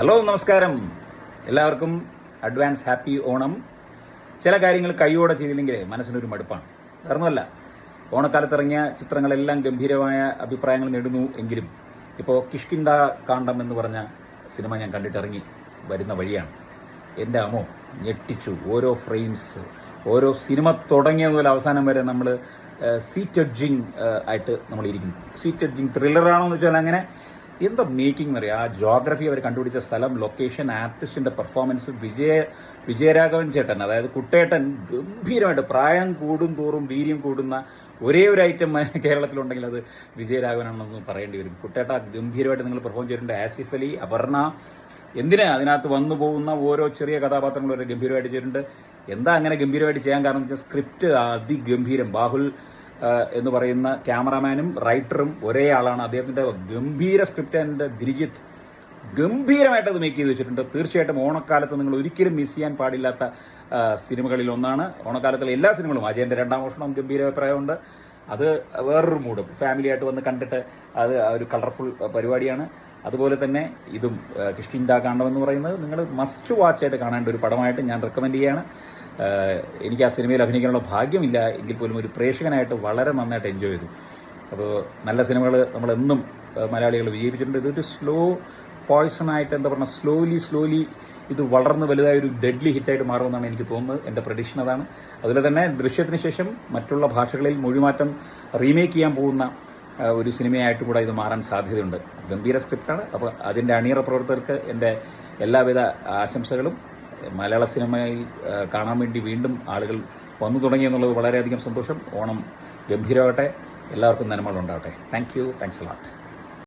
Hello നമസ്കാരം. എല്ലാവർക്കും advance happy Onam. ചില കാര്യങ്ങൾ കൈയോടെ ചെയ്തില്ലെങ്കിൽ മനസ്സിനൊരു മടുപ്പാണ്. വേറൊന്നുമല്ല ഓണക്കാലത്ത് ഇറങ്ങിയ ചിത്രങ്ങളെല്ലാം ഗംഭീരമായ അഭിപ്രായങ്ങൾ നേടുന്നു എങ്കിലും ഇപ്പോൾ കിഷ്കിണ്ട കാണ്ഡം എന്ന് പറഞ്ഞ സിനിമ ഞാൻ കണ്ടിട്ടിറങ്ങി വരുന്ന വഴിയാണ്. എന്റെ അമ്മോ ഞെട്ടിച്ചു. ഓരോ ഫ്രെയിംസ് ഓരോ സിനിമ തുടങ്ങിയ മുതൽ അവസാനം വരെ നമ്മൾ സീറ്റ് എഡ്ജിങ് ആയിട്ട് നമ്മൾ ഇരിക്കും സീറ്റ് എഡ്ജിങ് ത്രില്ലറാണോ എന്ന് വെച്ചാൽ അങ്ങനെ എന്താ മേക്കിംഗ് എന്ന് പറയാം ആ ജോഗ്രഫി അവർ കണ്ടുപിടിച്ച സ്ഥലം ലൊക്കേഷൻ ആർട്ടിസ്റ്റിന്റെ പെർഫോമൻസ് വിജയ വിജയരാഘവൻ ചേട്ടൻ അതായത് കുട്ടേട്ടൻ ഗംഭീരമായിട്ട് പ്രായം കൂടും തോറും വീര്യം കൂടുന്ന ഒരേ ഒരു ഐറ്റം കേരളത്തിലുണ്ടെങ്കിൽ അത് വിജയരാഘവനാണെന്ന് പറയേണ്ടി വരും. കുട്ടേട്ട ഗംഭീരമായിട്ട് നിങ്ങൾ പെർഫോം ചെയ്തിട്ടുണ്ട്. ആസിഫ് അലി അപർണ എന്തിനാ അതിനകത്ത് വന്നു പോകുന്ന ഓരോ ചെറിയ കഥാപാത്രങ്ങളും ഒരു ഗംഭീരമായിട്ട് ചെയ്തിട്ടുണ്ട്. എന്താ അങ്ങനെ ഗംഭീരമായിട്ട് ചെയ്യാൻ കാരണം വെച്ചാൽ സ്ക്രിപ്റ്റ് അതിഗംഭീരം. ബാഹുൽ എന്ന് പറയുന്ന ക്യാമറാമാനും റൈറ്ററും ഒരേ ആളാണ്. അദ്ദേഹത്തിന്റെ ഗംഭീര സ്ക്രിപ്റ്റ് ആൻഡ് ദിരിജിത്ത് ഗംഭീരമായിട്ട് അത് മേക്ക് ചെയ്ത് വെച്ചിട്ടുണ്ട്. തീർച്ചയായിട്ടും ഓണക്കാലത്ത് നിങ്ങൾ ഒരിക്കലും മിസ് ചെയ്യാൻ പാടില്ലാത്ത സിനിമകളിൽ ഒന്നാണ്. ഓണക്കാലത്തിലെ എല്ലാ സിനിമകളും. അജയന്റെ രണ്ടാം വർഷം ഗംഭീര അഭിപ്രായമുണ്ട്. അത് വേറൊരു മൂഡ്. ഫാമിലി ആയിട്ട് വന്ന് കണ്ടിട്ട് അത് ഒരു കളർഫുൾ പരിപാടിയാണ്. അതുപോലെ തന്നെ ഇതും കിഷ്കിൻഡ കാണ്ഡം എന്ന് പറയുന്നത് നിങ്ങൾ മസ്റ്റ് വാച്ച് ആയിട്ട് കാണേണ്ട ഒരു പടമായിട്ട് ഞാൻ റെക്കമെൻഡ് ചെയ്യാണ്. ആഹ് എനിക്ക് ആ സിനിമയിൽ അഭിനയിക്കാനുള്ള ഭാഗ്യമില്ല. എങ്കിൽ പോലും ഒരു പ്രേക്ഷകനായിട്ട് വളരെ നന്നായിട്ട് എൻജോയ് ചെയ്തു. അപ്പോൾ നല്ല സിനിമകൾ നമ്മളെന്നും മലയാളികൾ വിജയിപ്പിച്ചിട്ടുണ്ട്. ഇതൊരു സ്ലോ പോയ്സൺ ആയിട്ട് എന്താ പറയുക സ്ലോലി സ്ലോലി ഇത് വളർന്ന് വലുതായ ഒരു ഡെഡ്ലി ഹിറ്റായിട്ട് മാറുമെന്നാണ് എനിക്ക് തോന്നുന്നത്. എന്റെ പ്രഡിക്ഷൻ അതാണ്. അതുപോലെ തന്നെ ദൃശ്യത്തിന് ശേഷം മറ്റുള്ള ഭാഷകളിൽ മൊഴിമാറ്റം റീമേക്ക് ചെയ്യാൻ പോകുന്ന ഒരു സിനിമയായിട്ട് കൂടെ ഇത് മാറാൻ സാധ്യതയുണ്ട്. ഗംഭീര സ്ക്രിപ്റ്റാണ് അപ്പോൾ അതിന്റെ അണിയറ പ്രവർത്തകർക്ക് എന്റെ എല്ലാവിധ ആശംസകളും. മലയാള സിനിമയിൽ കാണാൻ വേണ്ടി വീണ്ടും ആളുകൾ വന്നു തുടങ്ങി എന്നുള്ളത് വളരെയധികം സന്തോഷം. ഓണം ഗംഭീരമാകട്ടെ. എല്ലാവർക്കും നന്മകളുണ്ടാവട്ടെ താങ്ക് യു താങ്ക്സ് ലോട്ട്